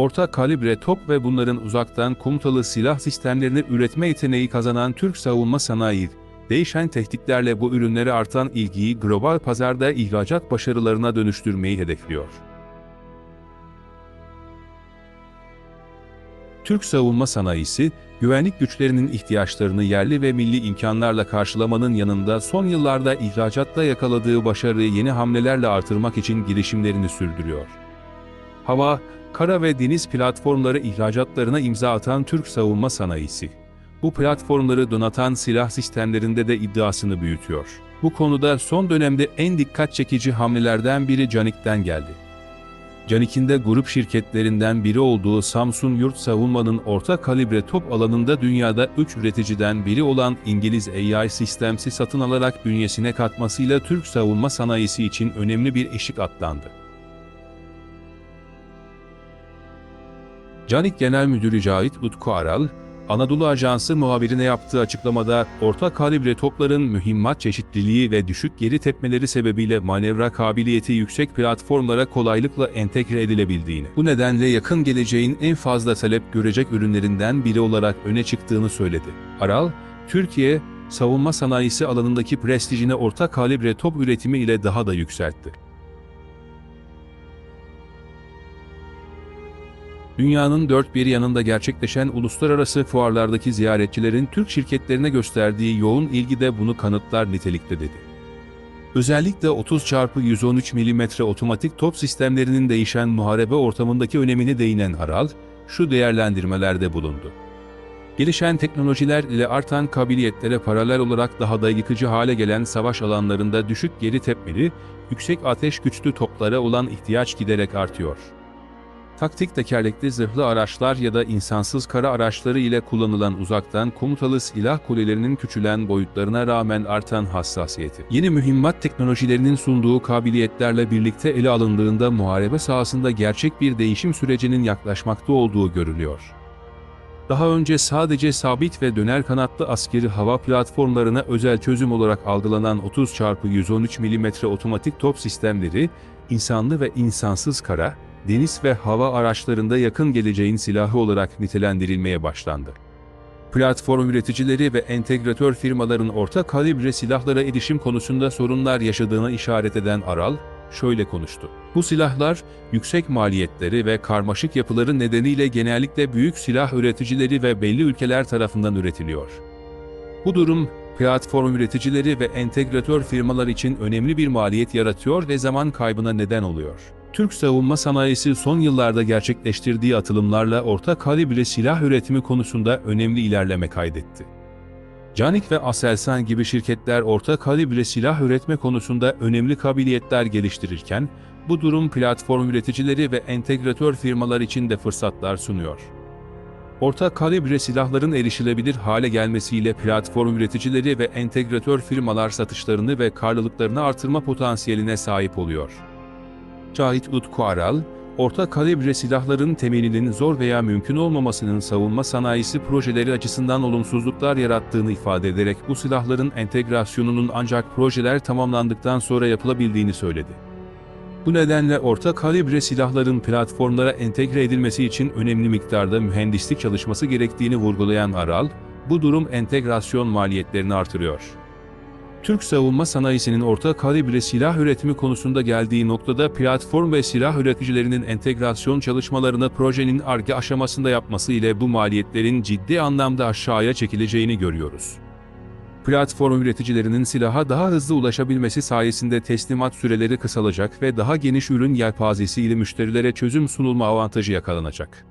orta kalibre top ve bunların uzaktan komutalı silah sistemlerini üretme yeteneği kazanan Türk savunma sanayi, değişen tehditlerle bu ürünlere artan ilgiyi global pazarda ihracat başarılarına dönüştürmeyi hedefliyor. Türk savunma sanayisi, güvenlik güçlerinin ihtiyaçlarını yerli ve milli imkanlarla karşılamanın yanında son yıllarda ihracatta yakaladığı başarıyı yeni hamlelerle artırmak için girişimlerini sürdürüyor. Hava, kara ve deniz platformları ihracatlarına imza atan Türk savunma sanayisi, bu platformları donatan silah sistemlerinde de iddiasını büyütüyor. Bu konuda son dönemde en dikkat çekici hamlelerden biri Canik'ten geldi. Canik'in de grup şirketlerinden biri olduğu Samsun Yurt Savunma'nın orta kalibre top alanında dünyada 3 üreticiden biri olan İngiliz AI Systems'i satın alarak bünyesine katmasıyla Türk savunma sanayisi için önemli bir eşik atlandı. Canik Genel Müdürü Cahit Utku Aral, Anadolu Ajansı muhabirine yaptığı açıklamada orta kalibre topların mühimmat çeşitliliği ve düşük geri tepmeleri sebebiyle manevra kabiliyeti yüksek platformlara kolaylıkla entegre edilebildiğini, bu nedenle yakın geleceğin en fazla talep görecek ürünlerinden biri olarak öne çıktığını söyledi. Aral, Türkiye, savunma sanayisi alanındaki prestijini orta kalibre top üretimi ile daha da yükseltti. Dünyanın dört bir yanında gerçekleşen uluslararası fuarlardaki ziyaretçilerin Türk şirketlerine gösterdiği yoğun ilgi de bunu kanıtlar nitelikte dedi. Özellikle 30x113 mm otomatik top sistemlerinin değişen muharebe ortamındaki önemine değinen Aral, şu değerlendirmelerde bulundu. Gelişen teknolojiler ile artan kabiliyetlere paralel olarak daha da yıkıcı hale gelen savaş alanlarında düşük geri tepmeli, yüksek ateş güçlü toplara olan ihtiyaç giderek artıyor taktik tekerlekli zırhlı araçlar ya da insansız kara araçları ile kullanılan uzaktan komutalı silah kulelerinin küçülen boyutlarına rağmen artan hassasiyeti. Yeni mühimmat teknolojilerinin sunduğu kabiliyetlerle birlikte ele alındığında muharebe sahasında gerçek bir değişim sürecinin yaklaşmakta olduğu görülüyor. Daha önce sadece sabit ve döner kanatlı askeri hava platformlarına özel çözüm olarak algılanan 30x113 mm otomatik top sistemleri, insanlı ve insansız kara, deniz ve hava araçlarında yakın geleceğin silahı olarak nitelendirilmeye başlandı. Platform üreticileri ve entegratör firmaların orta kalibre silahlara erişim konusunda sorunlar yaşadığına işaret eden Aral, şöyle konuştu. Bu silahlar, yüksek maliyetleri ve karmaşık yapıları nedeniyle genellikle büyük silah üreticileri ve belli ülkeler tarafından üretiliyor. Bu durum, platform üreticileri ve entegratör firmalar için önemli bir maliyet yaratıyor ve zaman kaybına neden oluyor. Türk savunma sanayisi son yıllarda gerçekleştirdiği atılımlarla orta kalibre silah üretimi konusunda önemli ilerleme kaydetti. Canik ve Aselsan gibi şirketler orta kalibre silah üretme konusunda önemli kabiliyetler geliştirirken, bu durum platform üreticileri ve entegratör firmalar için de fırsatlar sunuyor. Orta kalibre silahların erişilebilir hale gelmesiyle platform üreticileri ve entegratör firmalar satışlarını ve karlılıklarını artırma potansiyeline sahip oluyor. Cahit Utku Aral, orta kalibre silahların temelinin zor veya mümkün olmamasının savunma sanayisi projeleri açısından olumsuzluklar yarattığını ifade ederek bu silahların entegrasyonunun ancak projeler tamamlandıktan sonra yapılabildiğini söyledi. Bu nedenle orta kalibre silahların platformlara entegre edilmesi için önemli miktarda mühendislik çalışması gerektiğini vurgulayan Aral, bu durum entegrasyon maliyetlerini artırıyor. Türk savunma sanayisinin orta kalibre silah üretimi konusunda geldiği noktada platform ve silah üreticilerinin entegrasyon çalışmalarını projenin ARGE aşamasında yapması ile bu maliyetlerin ciddi anlamda aşağıya çekileceğini görüyoruz. Platform üreticilerinin silaha daha hızlı ulaşabilmesi sayesinde teslimat süreleri kısalacak ve daha geniş ürün yelpazesi ile müşterilere çözüm sunulma avantajı yakalanacak.